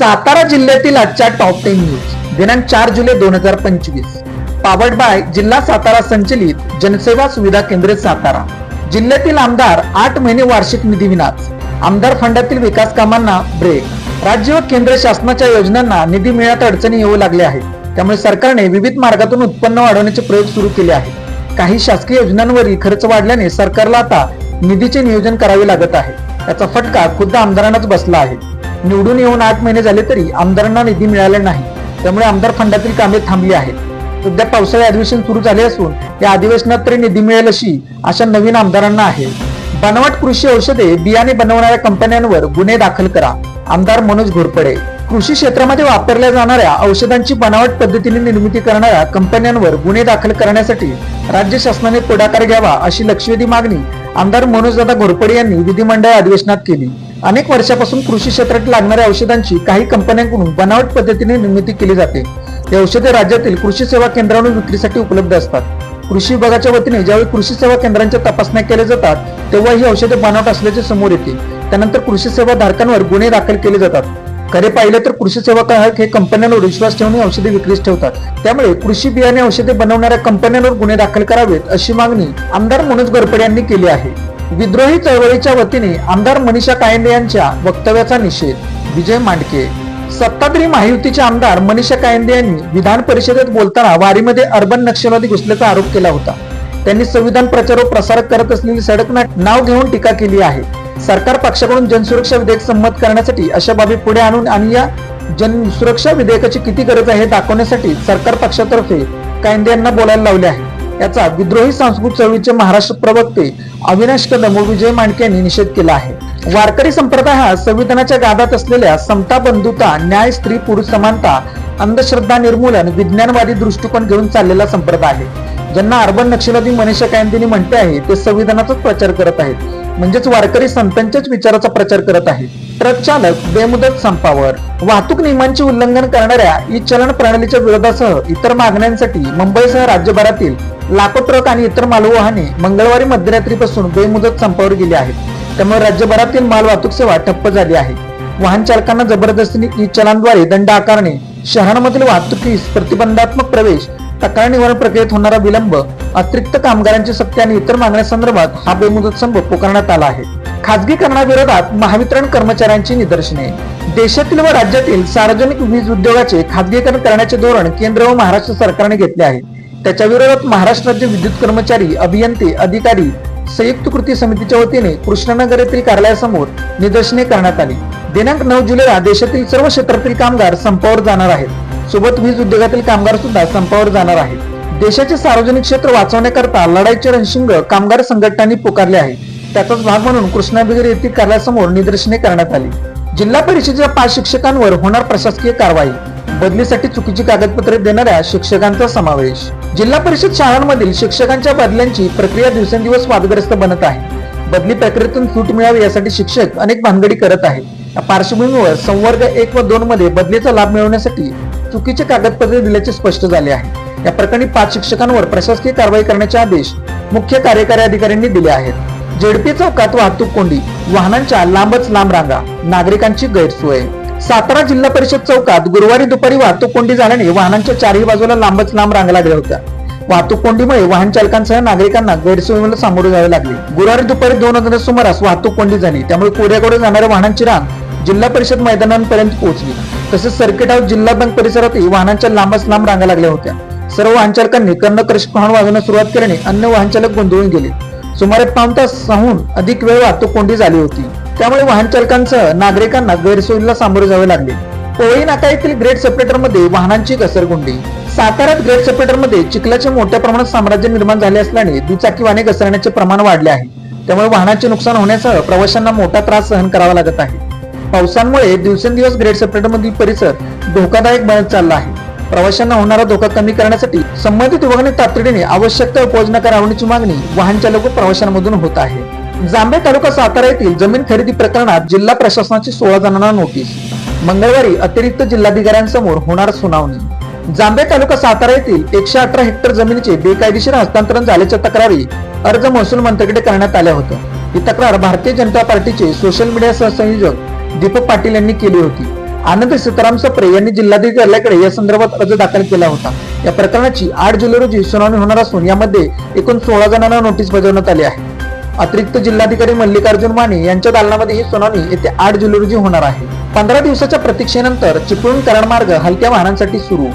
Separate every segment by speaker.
Speaker 1: सातारा जिल्ह्यातील आजच्या top ten news दिनांक चार जुलै दोन हजार पंचवीस. पावर्ड बाय जिल्हा सातारा संचलित जनसेवा सुविधा केंद्र सातारा. जिल्ह्यातील आमदार आठ महिने वार्षिक निधी विनाच. आमदार फंडातील विकास कामांना ब्रेक राज्य व केंद्र शासनाच्या योजनांना निधी मिळण्यात अडचणी येऊ लागल्या आहेत. त्यामुळे सरकारने विविध मार्गातून उत्पन्न वाढवण्याचे प्रयोग सुरू केले आहेत. काही शासकीय योजनांवरील खर्च वाढल्याने सरकारला आता निधीचे नियोजन करावे लागत आहे. त्याचा फटका खुद्द आमदारांनाच बसला आहे. निवडून येऊन आठ महिने झाले तरी आमदारांना निधी मिळाला नाही. त्यामुळे आमदार फंडातील कामे थांबली आहेत. सध्या पावसाळी अधिवेशन सुरू झाले असून या अधिवेशनात तरी निधी मिळेल अशी आशा नवीन आमदारांना आहे. बनावट कृषी औषधे बियाणे बनवणाऱ्या कंपन्यांवर गुन्हे दाखल करा. आमदार मनोज घोरपडे. कृषी क्षेत्रामध्ये वापरल्या जाणाऱ्या औषधांची बनावट पद्धतीने निर्मिती करणाऱ्या कंपन्यांवर गुन्हे दाखल करण्यासाठी राज्य शासनाने पुढाकार घ्यावा अशी लक्षवेधी मागणी आमदार मनोजदादा घोरपडे यांनी विधिमंडळ अधिवेशनात केली. अनेक वर्षापासून कृषी क्षेत्रात लागणाऱ्या औषधांची काही कंपन्यांकडून बनावट पद्धतीने निर्मिती केली जाते. ही औषधे राज्यातील कृषी सेवा केंद्रावरून विक्रीसाठी उपलब्ध असतात. कृषी विभागाच्या वतीने ज्यावेळी कृषी सेवा केंद्रांच्या तपासण्या केल्या जातात तेव्हा ही औषधे बनावट असल्याचे समोर येते. त्यानंतर कृषी सेवा धारकांवर गुन्हे दाखल केले जातात. खरे पाहिले तर कृषी सेवा ग्राहक हे कंपन्यांवर विश्वास ठेवून औषधे विक्रीस ठेवतात. त्यामुळे कृषी बियाणे औषधे बनवणाऱ्या कंपन्यांवर गुन्हे दाखल करावेत अशी मागणी आमदार मनोज गरपडे यांनी केली आहे. विद्रोही चळवळीच्या वतीने आमदार मनीषा कायंदे यांच्या वक्तव्याचा निषेध. विजय मांडके. सत्ताधारी महायुतीचे आमदार मनीषा कायंदे यांनी विधान परिषदेत बोलताना वारीमध्ये अर्बन नक्षलवादी घुसल्याचा आरोप केला होता. त्यांनी संविधान प्रचार व प्रसारक करत असलेली सडकनाट नाव घेऊन टीका केली आहे. सरकार पक्षाकडून जनसुरक्षा विधेयक संमत करण्यासाठी अशा बाबी पुढे आणून आणि या जनसुरक्षा विधेयकाची किती गरज आहे हे दाखवण्यासाठी सरकार पक्षातर्फे कायंदे यांना बोलायला लावले आहे. याचा विद्रोही सांस्कृतिक चळवळीचे महाराष्ट्र प्रवक्ते अविनाश कदम व विजय मांडके यांनी निषेध केला आहे. वारकरी संप्रदाय हा संविधानाच्या गादात असलेल्या समता बंधुता न्याय स्त्री पुरुष समानता अंधश्रद्धा निर्मूलन विज्ञानवादी दृष्टिकोन घेऊन चाललेला संप्रदाय आहे. ज्यांना अर्बन नक्षलवादी मनीषा कायंदेनी म्हणते आहे ते संविधानाचाच प्रचार करत आहेत. म्हणजेच वारकरी संतांच्याच विचाराचा प्रचार करत आहेत. ट्रक चालक बेमुदत संपावर. वाहतूक नियमांचे उल्लंघन करणाऱ्या ई चलन प्रणालीच्या विरोधासह इतर मागण्यांसाठी मुंबईसह राज्यभरातील लाखो ट्रक आणि इतर मालवाहने मंगळवारी मध्यरात्रीपासून बेमुदत संपावर गेली आहेत. त्यामुळे राज्यभरातील माल वाहतूक सेवा ठप्प झाली आहे. वाहन चालकांना जबरदस्तीने ई चलांद्वारे दंड आकारणे शहरांमधील वाहतुकीस प्रतिबंधात्मक प्रवेश तक्रार निवारण प्रक्रियेत होणारा विलंब अतिरिक्त कामगारांची सक्ती आणि इतर मागण्यासंदर्भात हा बेमुदत संप पुकारण्यात आला आहे. खासगीकरणाविरोधात महावितरण कर्मचाऱ्यांची निदर्शने. देशातील व राज्यातील सार्वजनिक वीज उद्योगाचे खासगीकरण करण्याचे धोरण केंद्र व महाराष्ट्र सरकारने घेतले आहे. त्याच्या विरोधात महाराष्ट्र राज्य विद्युत कर्मचारी अभियंते अधिकारी संयुक्त कृती समितीच्या वतीने कृष्णनगर येथील कार्यालयासमोर निदर्शने करण्यात आली. दिनांक नऊ जुलैला देशातील सर्व क्षेत्रातील कामगार संपावर जाणार आहेत. सोबत वीज उद्योगातील कामगार सुद्धा संपावर जाणार आहेत. देशाचे सार्वजनिक क्षेत्र वाचवण्याकरता लढाईचे रणशिंग कामगार संघटनांनी पुकारले आहे. त्याचाच भाग म्हणून कृष्णाबिगर येथील कार्यालयासमोर निदर्शने करण्यात आली. जिल्हा परिषदेच्या पाच शिक्षकांवर होणार प्रशासकीय कारवाई. बदलीसाठी चुकीची कागदपत्रे देणाऱ्या शिक्षकांचा समावेश. जिल्हा परिषद शाळांमधील शिक्षकांच्या बदल्यांची प्रक्रिया दिवसेंदिवस वादग्रस्त बनत आहे. बदली प्रक्रियेतून सूट मिळावी यासाठी शिक्षक अनेक भानगडी करत आहेत. या पार्श्वभूमीवर संवर्ग एक व दोन मध्ये बदलीचा लाभ मिळवण्यासाठी चुकीचे कागदपत्रे दिल्याचे स्पष्ट झाले आहे. या प्रकरणी पाच शिक्षकांवर प्रशासकीय कारवाई करण्याचे आदेश मुख्य कार्यकारी अधिकाऱ्यांनी दिले आहेत. जेडपी चौकात वाहतूक कोंडी वाहनांच्या लांबच लांब रांगा नागरिकांची गैरसोय. सातारा जिल्हा परिषद चौकात गुरुवारी दुपारी वाहतूक कोंडी झाल्याने वाहनांच्या चारही बाजूला लांबच लांब रांगा लागल्या होत्या. वाहतूक कोंडीमुळे वाहन चालकांसह नागरिकांना गैरसोयीला सामोरे जावे लागले. गुरुवारी दुपारी दोन हजार सुमारास वाहतूक कोंडी झाली. त्यामुळे कोड्याकडे जाणाऱ्या वाहनांची रांग जिल्हा परिषद मैदानांपर्यंत पोहोचली. तसेच सर्किट हाऊस जिल्हा बँक परिसरातही वाहनांच्या लांबच लांब रांगा लागल्या होत्या. सर्व वाहन चालकांनी कर्णकर्षक वाहन वाजवण्यास सुरुवात केल्याने अन्य वाहन चालक गोंधळून गेले. सुमारे पाऊण तासाहून अधिक वेळ वाहतूक कोंडी झाली होती. त्यामुळे वाहनचालकांसह नागरिकांना गैरसोयीला सामोरे जावे लागले. कोळी नाका येथील ग्रेट सेपरेटरमध्ये वाहनांची घसरगुंडी. साताऱ्यात ग्रेट सेपरेटरमध्ये चिखलाचे मोठ्या प्रमाणात साम्राज्य निर्माण झाले असल्याने दुचाकी वाहने घसरण्याचे प्रमाण वाढले आहे. त्यामुळे वाहनाचे नुकसान होण्यासह प्रवाशांना मोठा त्रास सहन करावा लागत आहे. पावसांमुळे दिवसेंदिवस ग्रेट सेपरेटर मधील परिसर धोकादायक बनत चालला आहे. प्रवाशांना होणारा धोका कमी करण्यासाठी संबंधित विभागाने तातडीने आवश्यक त्या उपाययोजना करावण्याची मागणी वाहन चालक व प्रवाशांमधून होत आहे. जांभे तालुका सातारा येथील जमीन खरेदी प्रकरणात जिल्हा प्रशासनाची सोळा जणांना नोटीस. मंगळवारी अतिरिक्त जिल्हाधिकाऱ्यांसमोर होणार सुनावणी. जांभे तालुका सातारा येथील एकशे अठरा हेक्टर जमिनीचे बेकायदेशीर हस्तांतरण झाल्याच्या तक्रारी अर्ज महसूल मंत्र्याकडे करण्यात आल्या होत्या. ही तक्रार भारतीय जनता पार्टीचे सोशल मीडिया सहसंयोजक दीपक पाटील यांनी केली होती. आनंद सीताराम सप्रे यांनी जिल्हाधिकाऱ्याकडे या संदर्भात अर्ज दाखल केला होता. या प्रकरणाची आठ जुलै रोजी सुनावणी होणार असून यामध्ये एकूण सोळा जणांना नोटीस बजावण्यात आली आहे. अतिरिक्त जिल्हाधिकारी मल्लिकार्जुन माने यांच्या दालनामध्ये ही सुनावणी येत्या आठ जुलै रोजी होणार आहे. पंधरा दिवसाच्या प्रतीक्षेनंतर चिपळूण करण मार्ग हलक्या वाहनांसाठी सुरू.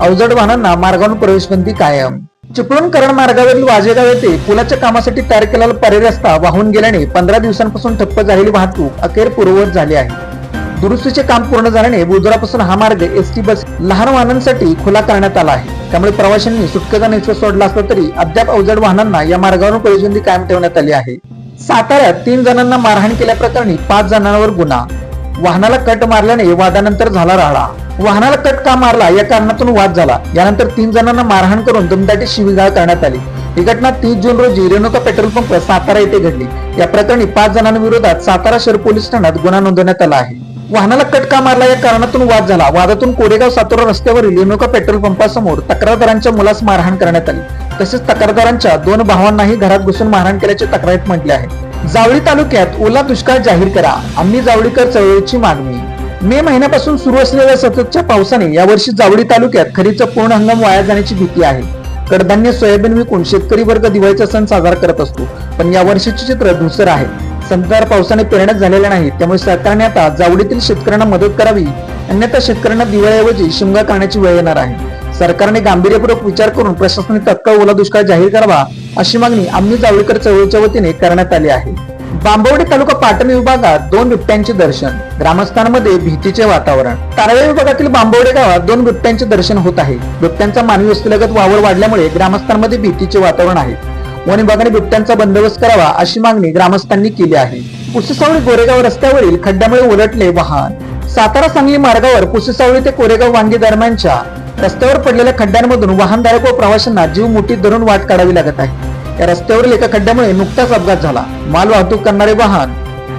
Speaker 1: अवजड वाहनांना मार्गावरून प्रवेशबंदी कायम. चिपळूण करण मार्गावरील वाजेगाव येथे पुलाच्या कामासाठी तयार केलेला पर्याय रस्ता वाहून गेल्याने पंधरा दिवसांपासून ठप्प झालेली वाहतूक अखेर पूर्ववत झाली आहे. दुरुस्तीचे काम पूर्ण झाल्याने बुधवारपासून हा मार्ग एसटी बस लहान वाहनांसाठी खुला करण्यात आला आहे. त्यामुळे प्रवाशांनी सुटकेचा निश्वास सोडला असला तरी अद्याप अवजड वाहनांना या मार्गावरून परिसंधी कायम ठेवण्यात आली आहे. साताऱ्यात तीन जणांना मारहाण केल्याप्रकरणी पाच जणांवर गुन्हा. वाहनाला कट मारल्याने वादानंतर झाला राडा वाहनाला कट का मारला या कारणातून वाद झाला. यानंतर तीन जणांना मारहाण करून दमदाटी शिवीगाळ करण्यात आली. ही घटना तीस जून रोजी रेणुका पेट्रोल पंप सातारा येथे घडली. या प्रकरणी पाच जणांविरोधात सातारा शहर पोलीस ठाण्यात गुन्हा नोंदवण्यात आला आहे. वाहनाला कट का मारला या कारणातून वाद झाला. वादातून कोरेगाव सातोरा रस्त्यावरील रेणुका पेट्रोल पंपासमोर तक्रारदारांच्या मुलास मारहाण करण्यात आली. तसेच तक्रारदारांच्या दोन भावांनाही घरात घुसून मारहाण केल्याचे तक्रारीत म्हटले आहे. जावळी तालुक्यात ओला दुष्काळ जाहीर करा. आम्ही जावळीकर चळवळीची मागणी. मे महिन्यापासून सुरू असलेल्या सततच्या पावसाने यावर्षी जावळी तालुक्यात खरीचा पूर्ण हंगाम वाया जाण्याची भीती आहे. कडधान्य सोयाबीन विकून शेतकरी वर्ग दिवाळीचा सण साजरा करत असतो. पण या वर्षीचे चित्र धुसर आहे. संततधार पावसाने पेरण्यात झालेल्या नाही त्यामुळे सरकारने आता जावडीतील शेतकऱ्यांना मदत करावी अन्यथा शेतकऱ्यांना दिवाळीऐवजी शिमगा करण्याची वेळ येणार आहे. सरकारने गांभीर्यपूर्वक विचार करून प्रशासनाने तत्काळ ओला दुष्काळ जाहीर करावा अशी मागणी आम्ही जावळीकर चळवळीच्या वतीने करण्यात आली आहे. बांबवडे तालुका पाटण विभागात दोन बिबट्यांचे दर्शन ग्रामस्थांमध्ये भीतीचे वातावरण. तारळे विभागातील बांबवडे गावात दोन बिबट्यांचे दर्शन होत आहे. बिबट्यांचा मानवी वस्तीलगत वावर वाढल्यामुळे ग्रामस्थांमध्ये भीतीचे वातावरण आहे. वनविभागाने बिबट्यांचा बंदोबस्त करावा अशी मागणी ग्रामस्थांनी केली आहे. पुसेसावळी गोरेगाव रस्त्यावरील खड्ड्यामुळे उलटले वाहन. सातारा सांगली मार्गावर पुसेसावळी ते कोरेगाव वांगी दरम्यानच्या रस्त्यावर पडलेल्या खड्ड्यांमधून वाहनधारक व प्रवाशांना जीव मुठीत धरून वाट काढावी लागत आहे. या रस्त्यावरील एका खड्ड्यामुळे नुकताच अपघात झाला. माल वाहतूक करणारे वाहन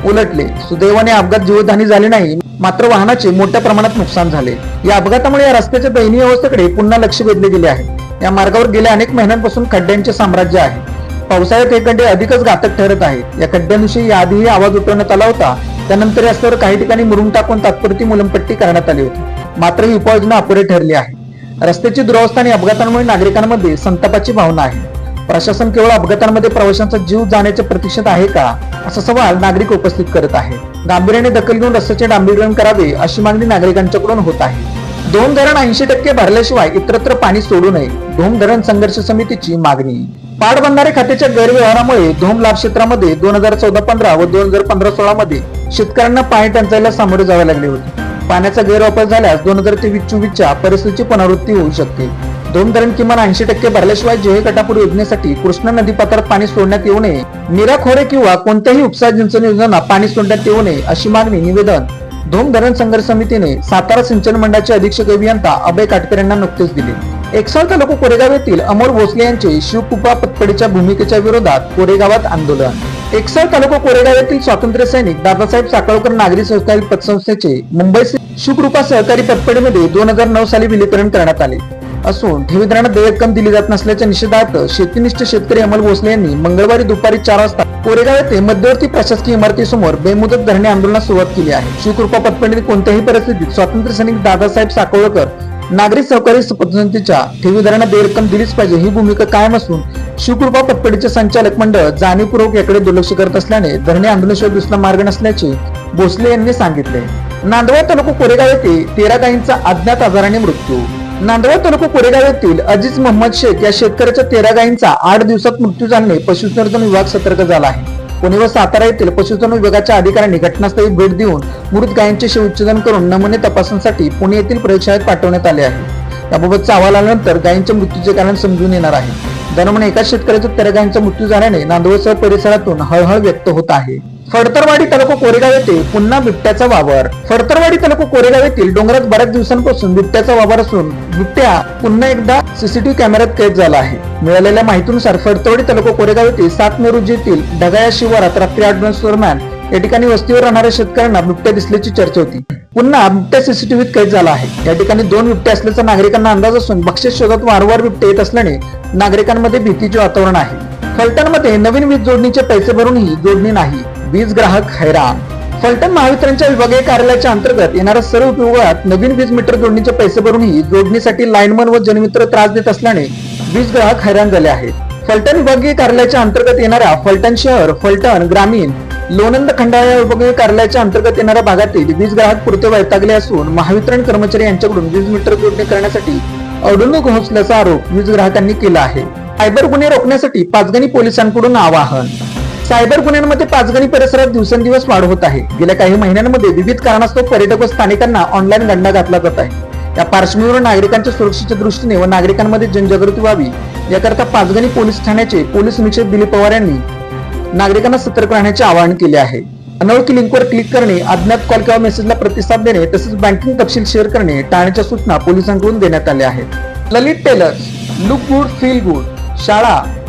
Speaker 1: उलटले सुदैवाने अपघात जीवधानी झाले नाही मात्र वाहनाचे मोठ्या प्रमाणात नुकसान झाले. या अपघातामुळे या रस्त्याच्या दयनीय अवस्थेकडे पुन्हा लक्ष वेधले गेले आहे. या मार्गावर गेल्या अनेक महिन्यांपासून खड्ड्यांचे साम्राज्य आहे. पावसाळ्यात हे खड्डे अधिकच घातक ठरत आहेत. या खड्ड्यांविषयी याआधीही आवाज उठवण्यात आला होता. त्यानंतर रस्त्यावर काही ठिकाणी मुरुम टाकून तात्पुरती मुलमपट्टी करण्यात आली होती. मात्र ही उपाययोजना अपुरी ठरली आहे. रस्त्याची दुरावस्था आणि अपघातांमुळे नागरिकांमध्ये संतापाची भावना आहे. प्रशासन केवळ अपघातांमध्ये प्रवाशांचा जीव जाण्याच्या प्रतीक्षेत आहे का? असा सवाल नागरिक उपस्थित करत आहे गांभीर्याने दखल घेऊन रस्त्याचे डांबरीकरण करावे अशी मागणी नागरिकांच्याकडून होत आहे. धोम धरण ऐंशी टक्के भरल्याशिवाय इतरत्र पाणी सोडू नये धोम धरण संघर्ष समितीची मागणी. पाटबंधारे खात्याच्या गैरव्यवहारामुळे धोम लाभ क्षेत्रामध्ये दोन हजार चौदा पंधरा व दोन हजार पंधरा सोळा मध्ये शेतकऱ्यांना पाणी टंचाईला सामोरे जावे लागले होते. पाण्याचा गैरवापर झाल्यास दोन हजार तेवीस चोवीसच्या परिस्थितीची पुनरावृत्ती होऊ शकते. धोम धरण किमान ऐंशी टक्के भरल्याशिवाय जेहे गटापूर योजनेसाठी कृष्णा नदी पात्रात पाणी सोडण्यात येऊ नये निराखोरे किंवा कोणत्याही उपसा सिंचन योजनांना पाणी सोडण्यात येऊ नये अशी मागणी निवेदन धोम धरण संघर्ष समितीने सातारा सिंचन मंडळाचे अधीक्षक अभियंता अभय काटकर यांना नुकतेच दिले. एकसाल तालुका कोरेगाव येथील अमोल भोसले यांचे शिवकुपा पतपडीच्या भूमिकेच्या विरोधात कोरेगावात आंदोलन. एकसाल तालुका कोरेगाव येथील स्वातंत्र्य सैनिक दादासाहेब साकळकर नागरी सहकारी पतसंस्थेचे मुंबई शिवकृपा सहकारी पतपेढीमध्ये दोन हजार नऊ साली विलीकरण करण्यात आले. असून ठेवीदारांना देयकम दिली जात नसल्याच्या निषेधार्थ शेतीनिष्ठ शेतकरी अमल भोसले यांनी मंगळवारी दुपारी चार वाजता कोरेगाव येथे मध्यवर्ती प्रशासकीय इमारतीसमोर बेमुदत धरणे आंदोलनास सुरुवात केली आहे. शिवकृपा पतपेढीत कोणत्याही परिस्थितीत स्वातंत्र्य सैनिक दादासाहेब साकोळकर नागरी सहकारी पतसंस्थेच्या ठेवीदारांना देय रक्कम दिलीच पाहिजे ही भूमिका कायम असून शिवकृपा पतपेढीचे संचालक मंडळ जाणीवपूर्वक याकडे दुर्लक्ष करत असल्याने धरणे आंदोलनाशिवाय दुसरा मार्ग नसल्याचे भोसले यांनी सांगितले. नांदवा तालुका कोरेगाव येथे तेरा गायींचा अज्ञात आजाराने मृत्यू नांदवा तालुका कोरेगाव येथील अजीज मोहम्मद शेख या शेतकऱ्याच्या तेरा गायींचा आठ दिवसात मृत्यू झाल्याने पशुसंवर्धन विभाग सतर्क झाला आहे. पुणे व सातारा येथील पशुधन विभागाच्या अधिकाऱ्यांनी घटनास्थळी भेट देऊन मृत गायींचे शवच्छेदन करून नमुने तपासणीसाठी पुणे येथील प्रयोगशाळेत पाठवण्यात आले आहे. याबाबतचा अहवाल आल्यानंतर गायींच्या मृत्यूचे कारण समजून येणार आहे. दरम्यान एका शेतकऱ्याच्या तेरा गायींचा मृत्यू झाल्याने नांदवसह परिसरातून हळहळ व्यक्त होत आहे. फडतरवाडी तालुका कोरेगाव येथे पुन्हा बिबट्याचा वावर. फडतरवाडी तालुका कोरेगाव येथील डोंगरात बऱ्याच दिवसांपासून बिबट्याचा वावर असून बिबट्या पुन्हा एकदा सीसीटीव्ही कॅमेऱ्यात कैद झाला आहे. मिळालेल्या माहितीनुसार फडतरवाडी तालुका कोरेगाव येथील सात मे येथील ढगाया शिवारात रात्री आठ दरम्यान या ठिकाणी वस्तीवर राहणाऱ्या शेतकऱ्यांना बिबट्या दिसल्याची चर्चा होती. पुन्हा बिबट्या सीसीटीव्हीत कैद झाला आहे. या ठिकाणी दोन बिबट्या असल्याचा नागरिकांना अंदाज असून बक्षीस शोधात वारंवार बिबटे येत असल्याने नागरिकांमध्ये भीतीचे वातावरण आहे. फलटणमध्ये नवीन वीज जोडणीचे पैसे भरूनही जोडणी नाही. वीज ग्राहक हैराण. फलटण महावितरणच्या विभागीय कार्यालयाच्या अंतर्गत येणाऱ्या सर्व उपयोगात नवीन वीज मीटर जोडणीचे पैसे भरूनही जोडणीसाठी लाईनमन व जनमित्र त्रास देत असल्याने वीज ग्राहक हैराण झाले आहेत. फलटण विभागीय कार्यालयाच्या अंतर्गत येणाऱ्या फलटण शहर फलटण ग्रामीण लोणंद खंडाळा या विभागीय कार्यालयाच्या अंतर्गत येणाऱ्या भागातील वीज ग्राहक पुरते वैतागले असून महावितरण कर्मचारी यांच्याकडून वीज मीटर जोडणी करण्यासाठी अडवणूक होसल्याचा आरोप वीज ग्राहकांनी केला आहे. सायबर गुन्हे रोखण्यासाठी पाचगणी पोलिसांकडून आवाहन. सायबर गुन्ह्यांमध्ये पाचगणी परिसरात दिवसेंदिवस वाढ होत आहे. गेल्या काही महिन्यांमध्ये विविध कारणास्तव पर्यटक व स्थानिकांना ऑनलाईन दंडा घातला जात आहे. या पार्श्वभूमीवर नागरिकांच्या सुरक्षेच्या दृष्टीने व नागरिकांमध्ये जनजागृती व्हावी याकरता पाचगणी पोलीस ठाण्याचे पोलीस निरीक्षक दिलीप पवार यांनी नागरिकांना सतर्क राहण्याचे आवाहन केले आहे. अनोळखी लिंकवर क्लिक करणे अज्ञात कॉल किंवा मेसेजला प्रतिसाद देणे तसेच बँकिंग तपशील शेअर करणे टाळण्याच्या सूचना पोलिसांकडून देण्यात आल्या आहेत. Lalit tailors look good feel good शाळा